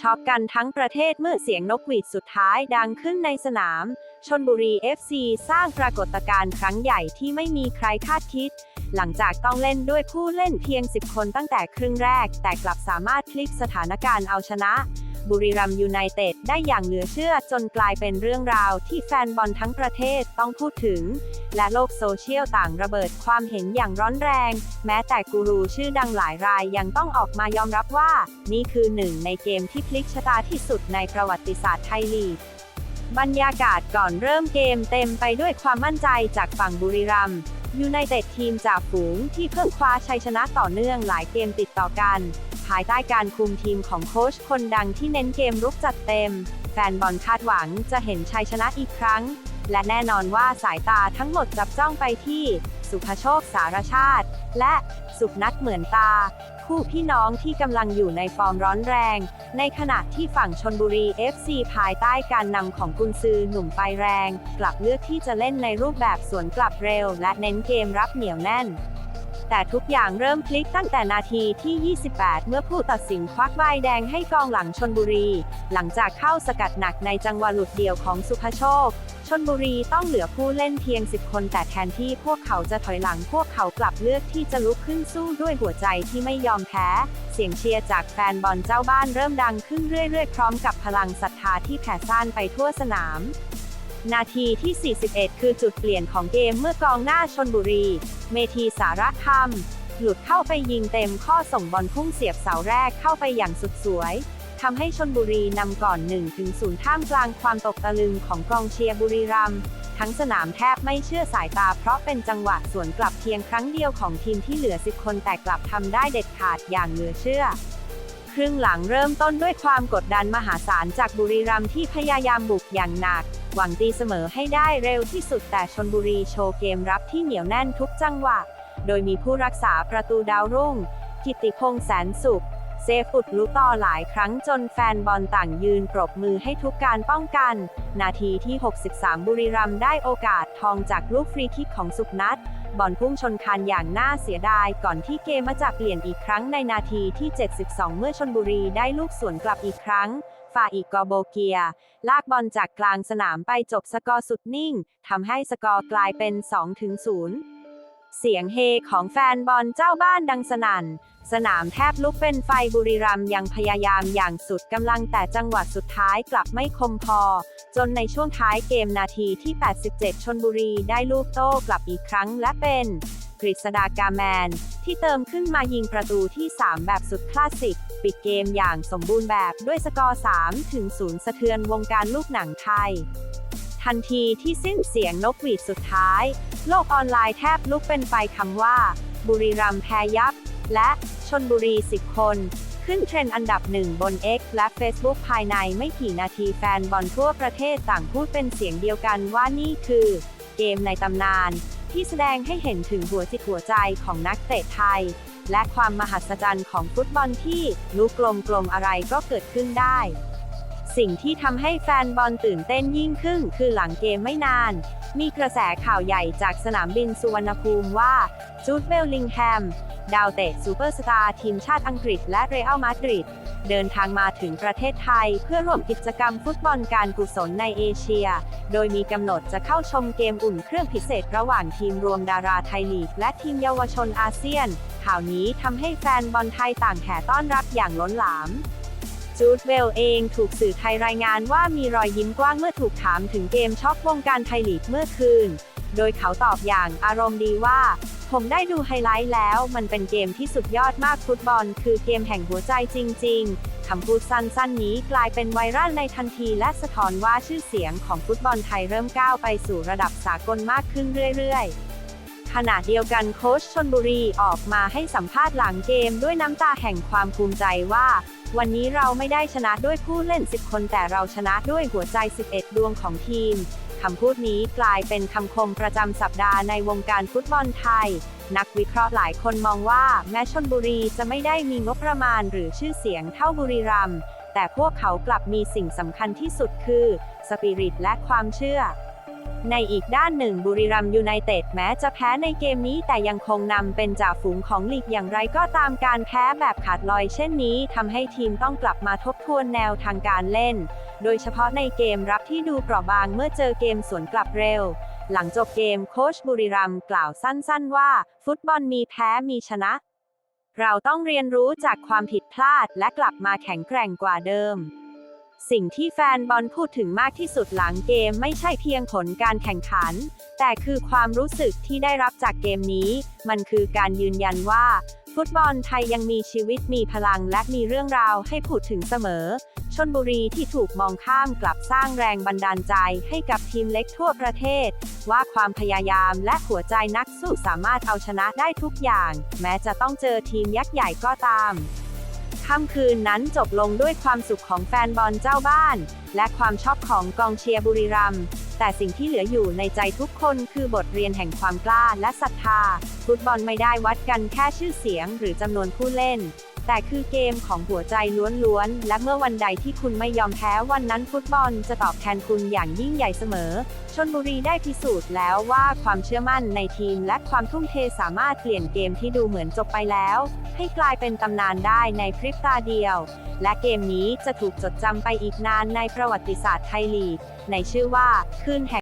ช็อกกันทั้งประเทศเมื่อเสียงนกหวีดสุดท้ายดังขึ้นในสนาม ชนบุรี FC สร้างปรากฏการณ์ครั้งใหญ่ที่ไม่มีใครคาดคิด หลังจากต้องเล่นด้วยผู้เล่นเพียง 10 คนตั้งแต่ครึ่งแรก แต่กลับสามารถพลิกสถานการณ์เอาชนะ บุรีรัมยูไนเต็ดได้อย่างเหลือเชื่อจนกลายเป็นเรื่องราวที่แฟนบอลทั้งประเทศต้องพูดถึง และโลกโซเชียลต่างระเบิดความเห็นอย่างร้อนแรง แม้แต่กูรูชื่อดังหลายรายยังต้องออกมายอมรับว่า นี่คือหนึ่งในเกมที่พลิกชะตาที่สุดในประวัติศาสตร์ไทยลีกบรรยากาศก่อนเริ่มเกมเต็มไปด้วยความมั่นใจจากฝั่งบุรีรัมยูไนเต็ดทีมจากฝูงที่เพิ่งคว้าชัยชนะต่อเนื่องหลายเกมติดต่อกัน ภายใต้การคุมทีมของโค้ชคนดังที่เน้นเกมรุกจัดเต็ม แฟนบอลคาดหวังจะเห็นชัยชนะอีกครั้ง และแน่นอนว่าสายตาทั้งหมดจับจ้องไปที่ สุภโชคสารชาติ และสุพนัทเหมือนตา คู่พี่น้องที่กำลังอยู่ในฟอร์มร้อนแรง ในขณะที่ฝั่งชนบุรี FC ภายใต้การนำของกุนซือหนุ่มไฟแรง กลับเลือกที่จะเล่นในรูปแบบสวนกลับเร็ว และเน้นเกมรับเหนียวแน่น แต่ทุกอย่างเริ่มพลิกตั้งแต่นาทีที่ 28 เมื่อผู้ตัดสินควักใบแดงให้กองหลังชนบุรี หลังจากเข้าสกัดหนักในจังหวะหลุดเดี่ยวของสุภโชค ชนบุรีต้องเหลือผู้เล่นเพียง 10 คนแต่แทนที่พวกเขาจะถอยหลังพวกเขากลับเลือกที่จะลุกขึ้นสู้ด้วยหัวใจที่ไม่ยอมแพ้ เสียงเชียร์จากแฟนบอลเจ้าบ้านเริ่มดังขึ้นเรื่อยๆ พร้อมกับพลังศรัทธาที่แผ่ซ่านไปทั่วสนาม นาทีที่ 41 คือจุดเปลี่ยนของเกมเมื่อกองหน้าชนบุรี เมธีสารคำหลุดเข้าไปยิงเต็มข้อส่งบอลพุ่งเสียบเสาแรกเข้าไปอย่างสุดสวยทำให้ชนบุรีนำก่อน1ถึง0ท่ามกลางความตกตะลึงของกองเชียร์บุรีรัมย์ทั้งสนามแทบไม่เชื่อสายตาเพราะเป็นจังหวะสวนกลับเพียงครั้งเดียวของทีมที่เหลือ 10 คนแต่กลับทำได้เด็ดขาดอย่างเหลือเชื่อ ครึ่งหลังเริ่มต้นด้วยความกดดันมหาศาลจากบุรีรัมย์ที่พยายามบุกอย่างหนัก หวังตีเสมอให้ได้เร็วที่สุดแต่ชนบุรีโชว์เกมรับที่เหนียวแน่นทุกจังหวะ โดยมีผู้รักษาประตูดาวรุ่ง กิติพงษ์แสนสุข เซฟุดลุต่อหลายครั้งจนแฟนบอลต่างยืนปรบมือให้ทุกการป้องกัน นาทีที่ 63 บุรีรัมย์ได้โอกาสทองจากลูกฟรีคิกของสุพนัทบอลพุ่งชนคานอย่างน่าเสียดายก่อนที่เกมมาจากเปลี่ยนอีกครั้งในนาทีที่ 72 เมื่อชนบุรีได้ลูกสวนกลับอีกครั้ง ฝ่าอีกกอโบเกีย ลากบอลจากกลางสนามไปจบสกอร์สุดนิ่ง ทำให้สกอร์กลายเป็น2-0เสียงเฮของแฟนบอลเจ้าบ้านดังสนั่น สนามแทบลุกเป็นไฟบุรีรัมย์ยังพยายามอย่างสุดกำลังแต่จังหวะสุดท้ายกลับไม่คมพอ จนในช่วงท้ายเกมนาทีที่ 87 ชนบุรีได้ลูกโต้กลับอีกครั้งและเป็น กฤษดากาแมน ที่เติมขึ้นมายิงประตูที่ 3 แบบสุดคลาสสิก ปิดเกมอย่างสมบูรณ์แบบด้วยสกอร์ 3 ถึง 0 สะเทือนวงการลูกหนังไทย ทันทีที่สิ้นเสียงนกหวีดสุดท้าย โลกออนไลน์แทบลุกเป็นไฟคำว่า บุรีรัมย์แพ้ยับ และชนบุรี 10 คน ขึ้นเทรนด์อันดับหนึ่งบน X และ Facebook ภายในไม่กี่นาทีแฟนบอลทั่วประเทศต่างพูดเป็นเสียงเดียวกันว่านี่คือ เกมในตำนาน ที่แสดงให้เห็นถึงหัวจิตหัวใจของนักเตะไทย และความมหัศจรรย์ของฟุตบอลที่ลูกกลมๆอะไรก็เกิดขึ้นได้ สิ่งที่ทำให้แฟนบอลตื่นเต้นยิ่งขึ้น คือหลังเกมไม่นาน มีกระแสข่าวใหญ่จากสนามบินสุวรรณภูมิว่า จูดเบลลิงแฮม ดาวเตะซูเปอร์สตาร์ทีมชาติอังกฤษและเรอัลมาดริด เดินทางมาถึงประเทศไทย เพื่อร่วมกิจกรรมฟุตบอลการกุศลในเอเชีย โดยมีกำหนดจะเข้าชมเกมอุ่นเครื่องพิเศษระหว่างทีมรวมดาราไทยลีก และทีมเยาวชนอาเซียน ข่าวนี้ทำให้แฟนบอลไทยต่างแห่ต้อนรับอย่างล้นหลาม จูดเวลเองถูกสื่อไทยรายงานว่ามีรอยยิ้มกว้างเมื่อถูกถามถึงเกมช็อกวงการไทยลีกเมื่อคืน โดยเขาตอบอย่างอารมณ์ดีว่า ผมได้ดูไฮไลท์แล้ว มันเป็นเกมที่สุดยอดมากฟุตบอล คือเกมแห่งหัวใจจริง ๆ คำพูดสั้นๆ นี้กลายเป็นไวรัลในทันทีและสะท้อนว่าชื่อเสียงของฟุตบอลไทยเริ่มก้าวไปสู่ระดับสากลมากขึ้นเรื่อยๆขณะเดียวกันโค้ชชนบุรีออกมาให้สัมภาษณ์หลังเกมด้วยน้ำตาแห่งความภูมิใจว่า วันนี้เราไม่ได้ชนะด้วยผู้เล่น 10 คนแต่เราชนะด้วยหัวใจ 11 ดวงของทีม คำพูดนี้กลายเป็นคำคมประจำสัปดาห์ในวงการฟุตบอลไทย นักวิเคราะห์หลายคนมองว่าแม้ชนบุรีจะไม่ได้มีงบประมาณหรือชื่อเสียงเท่าบุรีรัมย์แต่พวกเขากลับมีสิ่งสำคัญที่สุดคือ สปิริตและความเชื่อ ในอีกด้านหนึ่งบุรีรัมยูไนเต็ดแม้จะแพ้ในเกมนี้แต่ยังคงนำเป็นจ่าฝูงของลีกอย่างไรก็ตามการแพ้แบบขาดลอยเช่นนี้ทำให้ทีมต้องกลับมาทบทวนแนวทางการเล่น โดยเฉพาะในเกมรับที่ดูเปราะบางเมื่อเจอเกมสวนกลับเร็ว หลังจบเกมโค้ชบุรีรัมกล่าวสั้นๆ ว่า ฟุตบอลมีแพ้มีชนะ เราต้องเรียนรู้จากความผิดพลาดและกลับมาแข็งแกร่งกว่าเดิม สิ่งที่แฟนบอลพูดถึงมากที่สุดหลังเกมไม่ใช่เพียงผลการแข่งขัน แต่คือความรู้สึกที่ได้รับจากเกมนี้ มันคือการยืนยันว่า ฟุตบอลไทยยังมีชีวิตมีพลังและมีเรื่องราวให้พูดถึงเสมอ ชนบุรีที่ถูกมองข้ามกลับสร้างแรงบันดาลใจให้กับทีมเล็กทั่วประเทศ ว่าความพยายามและหัวใจนักสู้สามารถเอาชนะได้ทุกอย่าง แม้จะต้องเจอทีมยักษ์ใหญ่ก็ตาม ค่ำคืนนั้นจบลงด้วยความสุขของแฟนบอลเจ้าบ้าน และความชอบของกองเชียร์บุรีรัมย์แต่สิ่งที่เหลืออยู่ในใจทุกคนคือบทเรียนแห่งความกล้าและศรัทธา ฟุตบอลไม่ได้วัดกันแค่ชื่อเสียงหรือจำนวนผู้เล่น แต่คือเกมของหัวใจล้วนๆ และเมื่อวันใดที่คุณไม่ยอมแพ้วันนั้นฟุตบอลจะตอบแทนคุณอย่างยิ่งใหญ่เสมอ ชนบุรีได้พิสูจน์แล้วว่าความเชื่อมั่นในทีมและความทุ่มเทสามารถเปลี่ยนเกมที่ดูเหมือนจบไปแล้ว ให้กลายเป็นตำนานได้ในพริบตาเดียว และเกมนี้จะถูกจดจำไปอีกนานในประวัติศาสตร์ไทยลีกในชื่อว่าคืนแห่ง